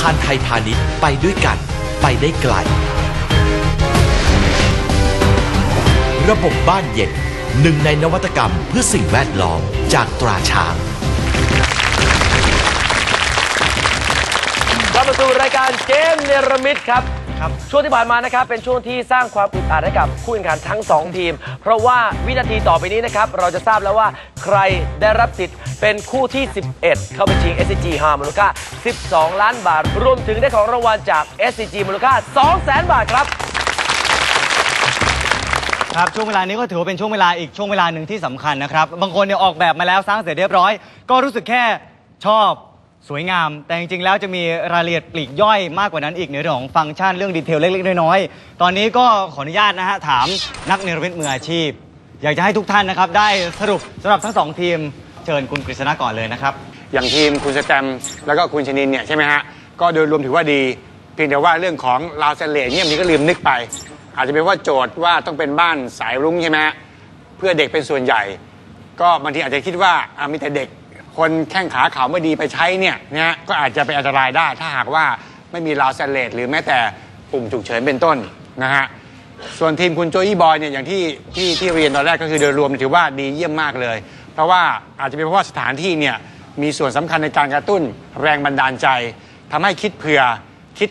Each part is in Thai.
คารไทยพาณิชย์ไปด้วยกัน ไปได้ไกล ระบบบ้านเย็นหนึ่งในนวัตกรรมเพื่อสิ่งแวดล้อมจากตราช้างกลับมาสู่รายการเกมเนรมิตครับ ครับ ช่วงที่ผ่านมานะครับเป็นช่วงที่สร้างความอึดอัดให้กับผู้แข่งขันทั้ง 2 ทีม เพราะว่าวินาทีต่อไปนี้นะครับเราจะทราบแล้วว่าใครได้รับสิทธิ์เป็นคู่ที่ 11 เข้าไปชิง SCG 5มูลค่า 12 ล้านบาท รวมถึงได้ของรางวัลจาก SCG มูลค่า 200,000 บาทครับ ครับช่วงเวลานี้ก็ถือว่าเป็นช่วงเวลาอีกช่วงเวลาหนึ่งที่สำคัญนะครับ บางคนเนี่ยออกแบบมาแล้วสร้างเสร็จเรียบร้อย ก็รู้สึกแค่ชอบ สวยงาม แต่จริงๆ แล้วจะมีรายละเอียดปลีกย่อยมากกว่านั้นอีกในเรื่องของฟังก์ชันเรื่องดีเทลเล็กๆ น้อยๆ ตอนนี้ก็ขออนุญาตนะฮะถามนักเนรมิตมืออาชีพ อยากจะให้ทุกท่านนะครับ ได้สรุปสำหรับทั้งสองทีมเชิญคุณกฤษณะก่อนเลยนะครับ อย่างทีมคุณสแตมแล้วก็คุณชนินเนี่ยใช่ไหมฮะ ก็โดยรวมถือว่าดี เพียงแต่ว่าเรื่องของราวเซเลเนี่ยมันก็ลืมนึกไป อาจจะเป็นว่าโจทย์ว่าต้องเป็นบ้านสายรุ้งใช่ไหมฮะเพื่อเด็กเป็นส่วนใหญ่ ก็บางทีอาจจะคิดว่าอะมีแต่เด็ก คนแข้งขาเขาไม่ดีไปใช้เนี่ยนะฮะก็อาจจะเป็นอันตรายได้ ถ้าหากว่าไม่มีราวเซเลตหรือแม้แต่ปุ่มฉุกเฉินเป็นต้นนะฮะส่วนทีมคุณโจอี้บอยเนี่ยอย่างที่ที่ที่เรียนตอนแรกก็คือโดยรวมถือว่าดีเยี่ยมมากเลย เพราะว่าอาจจะเป็นเพราะว่าสถานที่เนี่ยมีส่วนสำคัญในการกระตุ้นแรงบันดาลใจทำให้คิดเผื่อคิด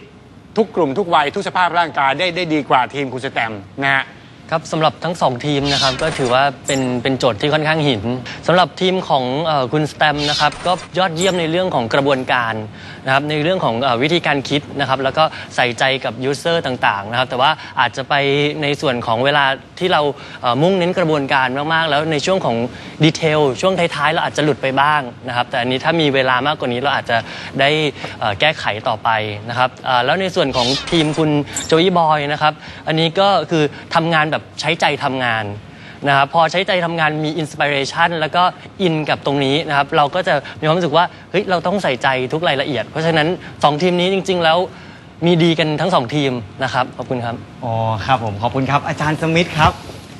ทุกกลุ่มทุกวัยทุกสภาพร่างกายได้ได้ดีกว่าทีมคุณสแตมนะฮะ ครับสำหรับทั้งสองทีมนะครับก็ถือว่าเป็นเป็นโจทย์ที่ค่อนข้างหินสำหรับทีมของเออคุณสแตมนะครับก็ยอดเยี่ยมในเรื่องของกระบวนการนะครับในเรื่องของเออวิธีการคิดนะครับแล้วก็ใส่ใจกับยูเซอร์ต่างๆนะครับแต่ว่าอาจจะไปในส่วนของเวลาที่เราเอ่อมุ่งเน้นกระบวนการมากๆ แล้วในช่วงของดีเทลช่วงท้ายๆเราอาจจะหลุดไปบ้างนะครับแต่อันนี้ถ้ามีเวลามากกว่านี้เราอาจจะได้เอ่อแก้ไขต่อไปนะครับเอ่อแล้วในส่วนของทีมคุณโจยี่บอยนะครับอันนี้ก็คือทำงานแบบใช้ใจทำงานนะครับพอใช้ใจทำงานมีอินสปิเรชันแล้วก็อินกับตรงนี้นะครับเราก็จะมีความรู้สึกว่าเฮ้ยเราต้องใส่ใจทุกรายละเอียด เพราะฉะนั้นสองทีมนี้จริง ๆ แล้วมีดีกันทั้งสองทีมนะครับขอบคุณครับอ๋อครับผมขอบคุณครับอาจารย์สมิธครับ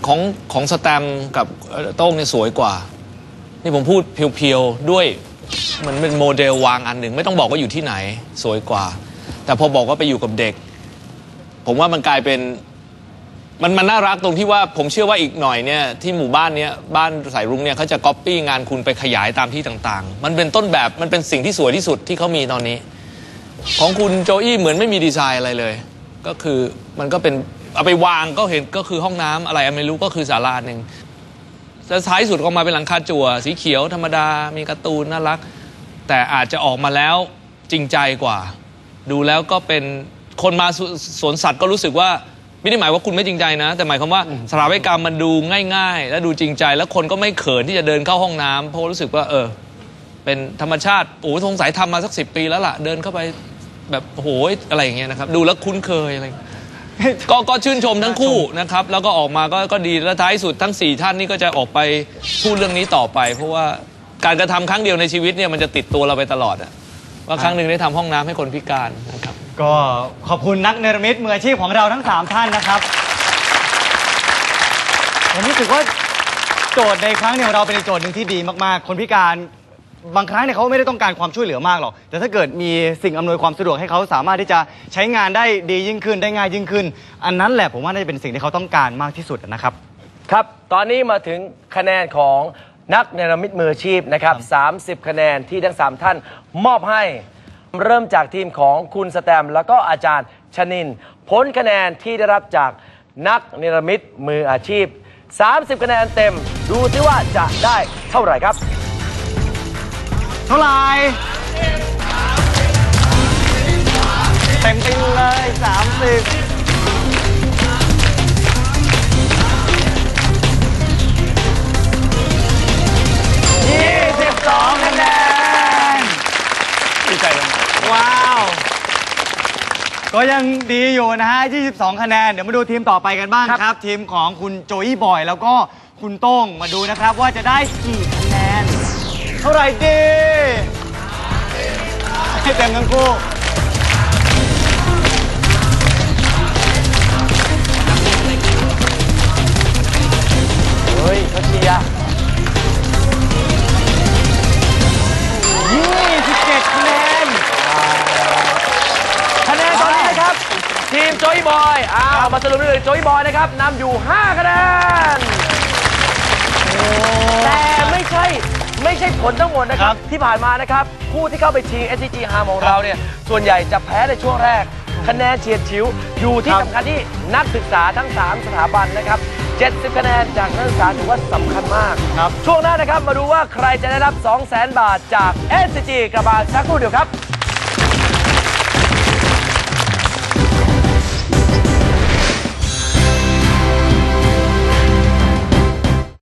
ของของสแตมป์กับเอ่อโต้งเนี่ยสวยกว่า นี่ผมพูดเพียวๆด้วยเหมันเป็นโมเดลวางอันหนึ่งไม่ต้องบอกว่าอยู่ที่ไหนสวยกว่า แต่พอบอกว่าไปอยู่กับเด็ก ผมว่ามันกลายเป็น มันมันน่ารักตรงที่ว่าผมเชื่อว่าอีกหน่อยเนี่ยที่หมู่บ้านเนี้ยบ้านสายรุ้งเนี่ยเขาจะก๊อปปี้งานคุณไปขยายตามที่ต่างๆ มันเป็นต้นแบบมันเป็นสิ่งที่สวยที่สุดที่เขามีตอนนี้ ของคุณโจอี้เหมือนไม่มีดีไซน์อะไรเลย ก็คือมันก็เป็นเอาไปวางก็เห็นก็คือห้องน้ำอะไรไม่รู้ก็คือศาลาหนึ่งแล้วท้ายสุดออกมาเป็นหลังคาจั่วสีเขียวธรรมดามีการ์ตูนน่ารัก แต่อาจจะออกมาแล้วจริงใจกว่า ดูแล้วก็เป็นคนมาสสวนสัตว์ก็รู้สึกว่า ไม่ได้หมายว่าคุณไม่จริงใจนะ แต่หมายความว่าสถาปัตยกรรมมันดูง่าย ๆ และดูจริงใจ แล้วคนก็ไม่เขินที่จะเดินเข้าห้องน้ำเพราะว่ารู้สึกว่า เออ เป็นธรรมชาติโอ้สงสัยทำมาสักสิปีแล้วล่ะ เดินเข้าไปแบบโอ้โหอะไรอย่างเงี้ยนะครับ ดูแล้วคุ้นเคยอะไรอย่างเงี้ย ก็ก็ชื่นชมทั้งคู่นะครับ แล้วก็ออกมาก็ก็ดีแล้วท้ายสุดทั้ง 4 ท่านนี่ก็จะออกไปพูดเรื่องนี้ต่อไป เพราะว่าการกระทำครั้งเดียวในชีวิตเนี่ยมันจะติดตัวเราไปตลอดอะว่าครั้งหนึ่งได้ทำห้องน้ำให้คนพิการนะครับ ก็ขอบคุณนักเนรมิตมืออาชีพของเราทั้ง 3 ท่านนะครับ ผมรู้สึกว่าโจทย์ในครั้งนี้ของเราเป็นโจทย์หนึ่งที่ดีมากๆ คนพิการบางครั้งเนี่ยเขาไม่ได้ต้องการความช่วยเหลือมากหรอก แต่ถ้าเกิดมีสิ่งอำนวยความสะดวกให้เขาสามารถที่จะใช้งานได้ดียิ่งขึ้นได้ง่ายยิ่งขึ้น อันนั้นแหละผมว่าน่าจะเป็นสิ่งที่เขาต้องการมากที่สุดนะครับ ครับ ตอนนี้มาถึงคะแนนของนักเนรมิตมืออาชีพนะครับ 30 คะแนนที่ทั้ง 3 ท่านมอบให้ เริ่มจากทีมของคุณสแตม แล้วก็อาจารย์ชนิน ผลคะแนนที่ได้รับจากนักเนรมิตมืออาชีพ 30 คะแนนเต็ม ดูซิว่าจะได้เท่าไหร่ครับ เท่าไหร่เต็มไปเลย 30 ก็ยังดีอยู่นะฮะ 22 คะแนน เดี๋ยวมาดูทีมต่อไปกันบ้างครับ ทีมของคุณโจอี้บอย แล้วก็คุณโต้ง มาดูนะครับว่าจะได้กี่คะแนน เท่าไหร่ดีให้เต็มทั้งคู่เฮ้ยเขาเชียร์ บอยอ้าวมาสรุปเลยโจยบอยนะครับนำอยู่5คะแนนแต่ไม่ใช่ไม่ใช่ผลทั้งหมดนะครับ ที่ผ่านมานะครับ ผู้ที่เข้าไปชิง SCG ฮาร์ของเราเนี่ย ส่วนใหญ่จะแพ้ในช่วงแรก คะแนนเฉียดฉิว อยู่ที่สำคัญที่นักศึกษาทั้ง 3 สถาบันนะครับ 70 คะแนนจากนักศึกษาถือว่าสำคัญมาก ช่วงหน้านะครับมาดูว่าใครจะได้รับ 200,000 บาทจาก SCG กระบาสักครู่เดียวครับ